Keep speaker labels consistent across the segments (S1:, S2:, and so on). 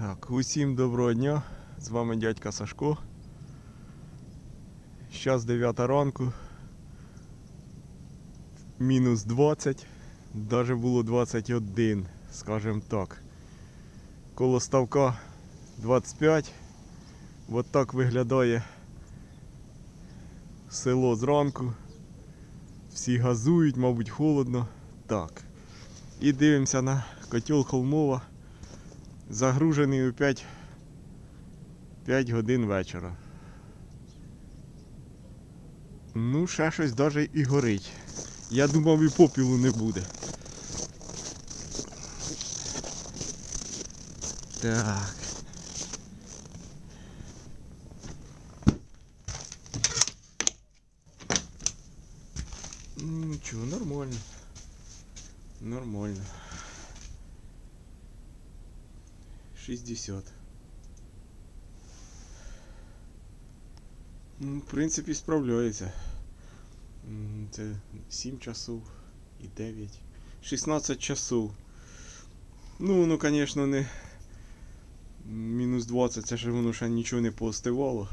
S1: Так, усім доброго дня. З вами дядька Сашко. Зараз 9 ранку. Мінус 20. Даже було 21, скажімо так. Коло ставка 25. От так виглядає село зранку. Всі газують, мабуть, холодно. Так. І дивимося на котел Холмова. Загружений у 5, 5 годин вечора. Ну, ще щось даже і горить. Я думав і попілу не буде. Так. Нічого, нормально. Нормально. 60. Ну, в принципі, справляється. М, Це 7 часов і 9. 16 часов. Ну, воно, звісно, не мінус 20, це ж воно ще нічого не поостивало.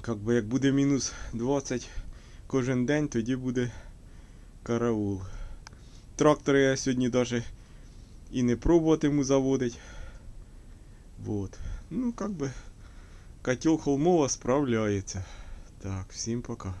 S1: Как би як буде мінус 20 кожен день, тоді буде караул. Трактори я сьогодні навіть і не пробуватиму заводить. Вот. Ну, как бы котел Холмова справляється. Так, всім пока.